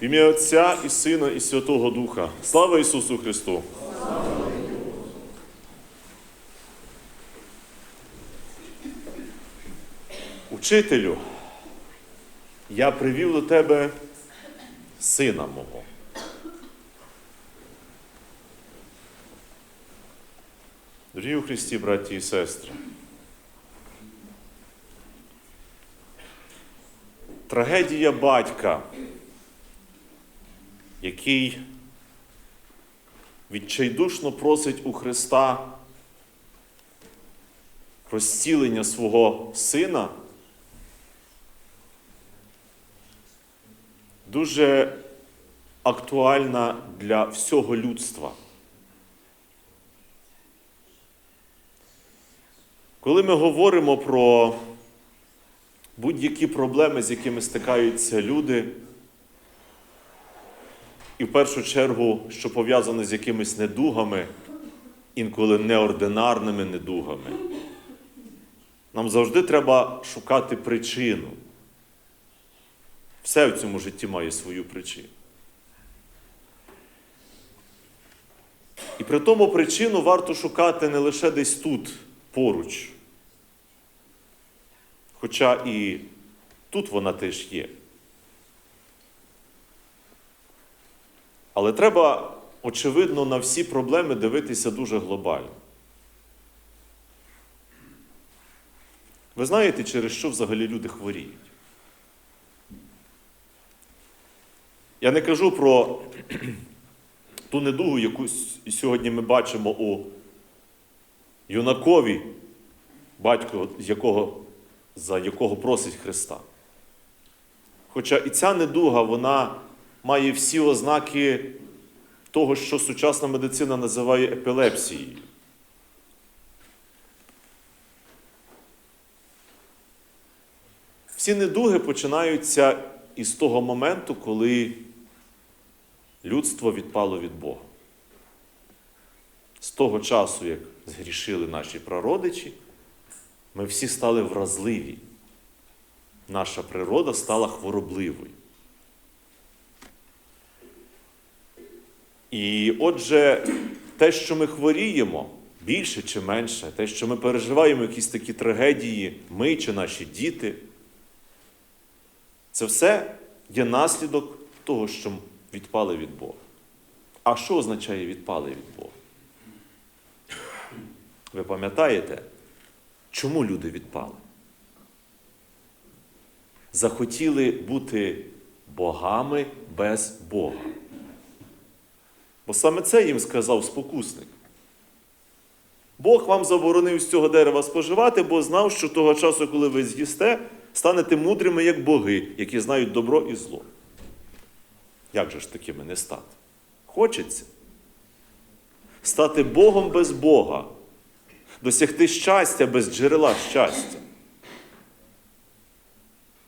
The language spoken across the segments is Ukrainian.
В ім'я Отця і Сина, і Святого Духа. Слава Ісусу Христу! Учителю, я привів до тебе сина мого. Дорогі у Христі, браті і сестри. Трагедія батька, який відчайдушно просить у Христа розцілення свого сина, дуже актуальна для всього людства. Коли ми говоримо про будь-які проблеми, з якими стикаються люди, і в першу чергу, що пов'язане з якимись недугами, інколи неординарними недугами, нам завжди треба шукати причину. Все в цьому житті має свою причину. І при тому причину варто шукати не лише десь тут, поруч. Хоча і тут вона теж є. Але треба, очевидно, на всі проблеми дивитися дуже глобально. Ви знаєте, через що взагалі люди хворіють? Я не кажу про ту недугу, яку сьогодні ми бачимо у юнакові, батько, якого, за якого просить Христа. Хоча і ця недуга, вона має всі ознаки того, що сучасна медицина називає епілепсією. Всі недуги починаються із того моменту, коли людство відпало від Бога. З того часу, як згрішили наші прародичі, ми всі стали вразливі. Наша природа стала хворобливою. І отже, те, що ми хворіємо, більше чи менше, те, що ми переживаємо якісь такі трагедії, ми чи наші діти, це все є наслідок того, що відпали від Бога. А що означає відпали від Бога? Ви пам'ятаєте, чому люди відпали? Захотіли бути богами без Бога. Бо саме це їм сказав спокусник. Бог вам заборонив з цього дерева споживати, бо знав, що того часу, коли ви з'їсте, станете мудрими, як боги, які знають добро і зло. Як же ж такими не стати? Хочеться стати Богом без Бога, досягти щастя без джерела щастя,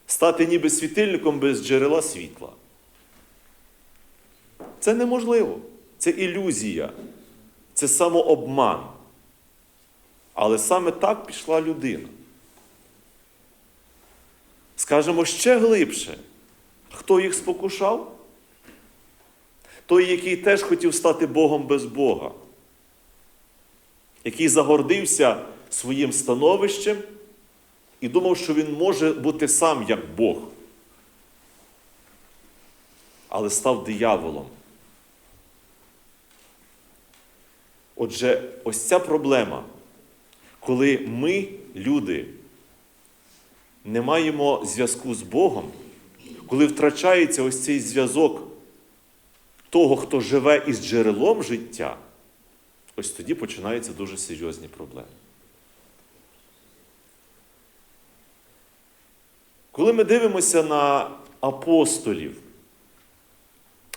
стати ніби світильником без джерела світла. Це неможливо. Це ілюзія, це самообман. Але саме так пішла людина. Скажемо ще глибше, хто їх спокушав? Той, який теж хотів стати Богом без Бога, який загордився своїм становищем і думав, що він може бути сам як Бог. Але став дияволом. Отже, ось ця проблема, коли ми, люди, не маємо зв'язку з Богом, коли втрачається ось цей зв'язок того, хто живе із джерелом життя, ось тоді починаються дуже серйозні проблеми. Коли ми дивимося на апостолів,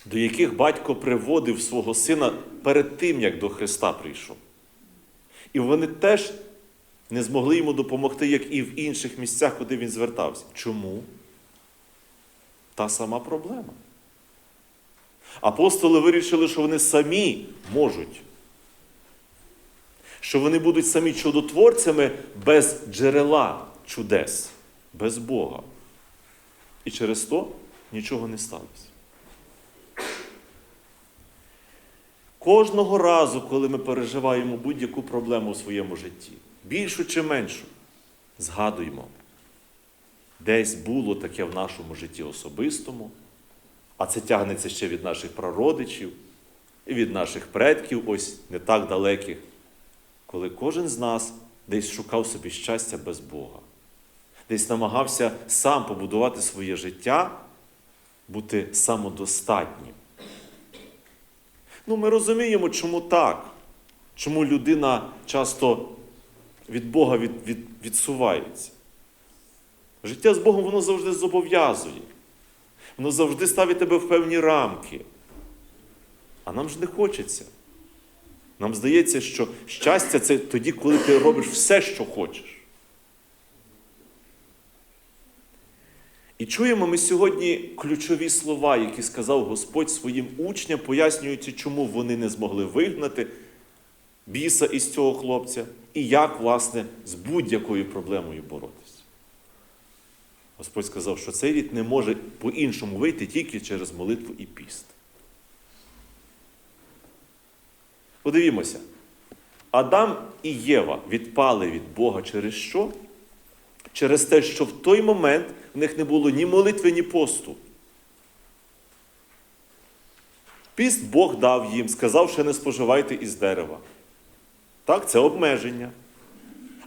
до яких батько приводив свого сина перед тим, як до Христа прийшов. І вони теж не змогли йому допомогти, як і в інших місцях, куди він звертався. Чому? Та сама проблема. Апостоли вирішили, що вони самі можуть. Що вони будуть самі чудотворцями без джерела чудес, без Бога. І через то нічого не сталося. Кожного разу, коли ми переживаємо будь-яку проблему у своєму житті, більшу чи меншу, згадуємо, десь було таке в нашому житті особистому, а це тягнеться ще від наших прародичів і від наших предків, ось не так далеких, коли кожен з нас десь шукав собі щастя без Бога, десь намагався сам побудувати своє життя, бути самодостатнім. Ну, ми розуміємо, чому так, чому людина часто від Бога від, від, відсувається. Життя з Богом воно завжди зобов'язує. Воно завжди ставить тебе в певні рамки. А нам ж не хочеться. Нам здається, що щастя це тоді, коли ти робиш все, що хочеш. І чуємо ми сьогодні ключові слова, які сказав Господь своїм учням, пояснюючи, чому вони не змогли вигнати біса із цього хлопця і як, власне, з будь-якою проблемою боротися. Господь сказав, що цей рід не може по-іншому вийти тільки через молитву і піст. Подивімося. Адам і Єва відпали від Бога через що? Через те, що в той момент в них не було ні молитви, ні посту. Піст Бог дав їм, сказав, що не споживайте із дерева. Так, це обмеження.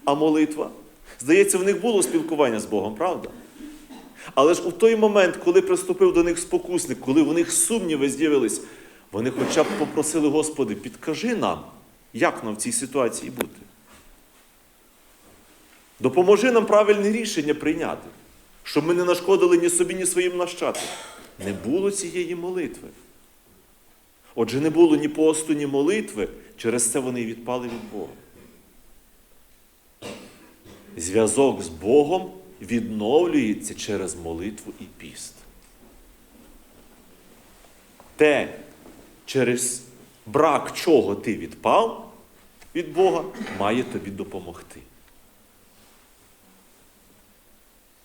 А молитва? Здається, в них було спілкування з Богом, правда? Але ж у той момент, коли приступив до них спокусник, коли у них сумніви з'явились, вони хоча б попросили, Господи, підкажи нам, як нам в цій ситуації бути. Допоможи нам правильне рішення прийняти, щоб ми не нашкодили ні собі, ні своїм нащадкам. Не було цієї молитви. Отже, не було ні посту, ні молитви, через це вони відпали від Бога. Зв'язок з Богом відновлюється через молитву і піст. Те, через брак чого ти відпав від Бога, має тобі допомогти.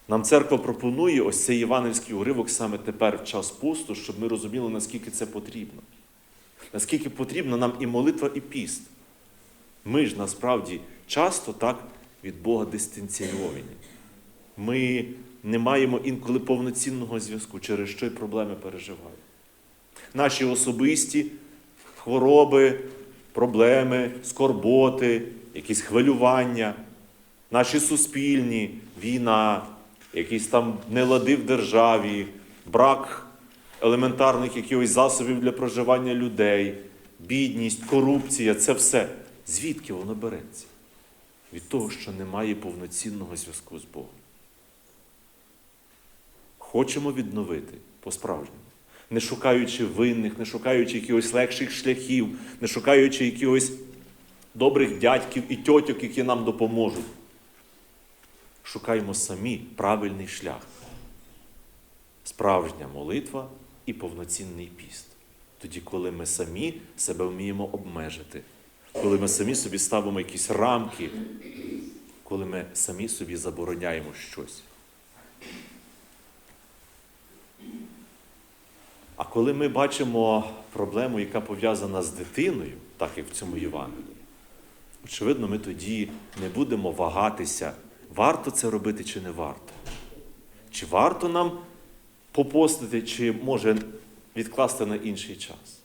Нам церква пропонує ось цей євангельський уривок саме тепер в час посту, щоб ми розуміли, наскільки це потрібно. Наскільки потрібна нам і молитва, і піст. Ми ж насправді часто так від Бога дистанційовані. Ми не маємо інколи повноцінного зв'язку, через що й проблеми переживаємо. Наші особисті хвороби, проблеми, скорботи, якісь хвилювання, наші суспільні, війна, якісь там нелади в державі, брак елементарних якихось засобів для проживання людей, бідність, корупція це все. Звідки воно береться? Від того, що немає повноцінного зв'язку з Богом. Хочемо відновити по-справжньому, не шукаючи винних, не шукаючи якихось легших шляхів, не шукаючи якихось добрих дядьків і тьотьок, які нам допоможуть. Шукаємо самі правильний шлях. Справжня молитва і повноцінний піст. Тоді, коли ми самі себе вміємо обмежити, коли ми самі собі ставимо якісь рамки, коли ми самі собі забороняємо щось. А коли ми бачимо проблему, яка пов'язана з дитиною, так як в цьому Євангелії, очевидно, ми тоді не будемо вагатися, варто це робити чи не варто. Чи варто нам попостити, чи може відкласти на інший час.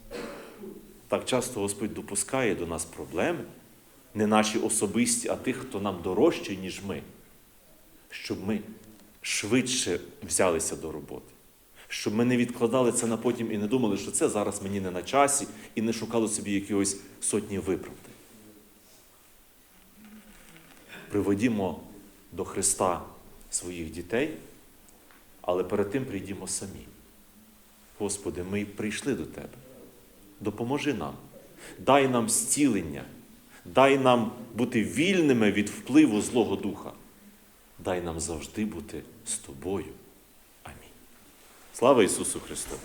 Так часто Господь допускає до нас проблеми, не наші особисті, а тих, хто нам дорожчий, ніж ми, щоб ми швидше взялися до роботи, щоб ми не відкладали це на потім і не думали, що це зараз мені не на часі, і не шукали собі якихось сотні виправдань. Приводімо до Христа своїх дітей, але перед тим прийдімо самі. Господи, ми прийшли до Тебе. Допоможи нам, дай нам зцілення, дай нам бути вільними від впливу Злого Духа. Дай нам завжди бути з Тобою. Амінь. Слава Ісусу Христу!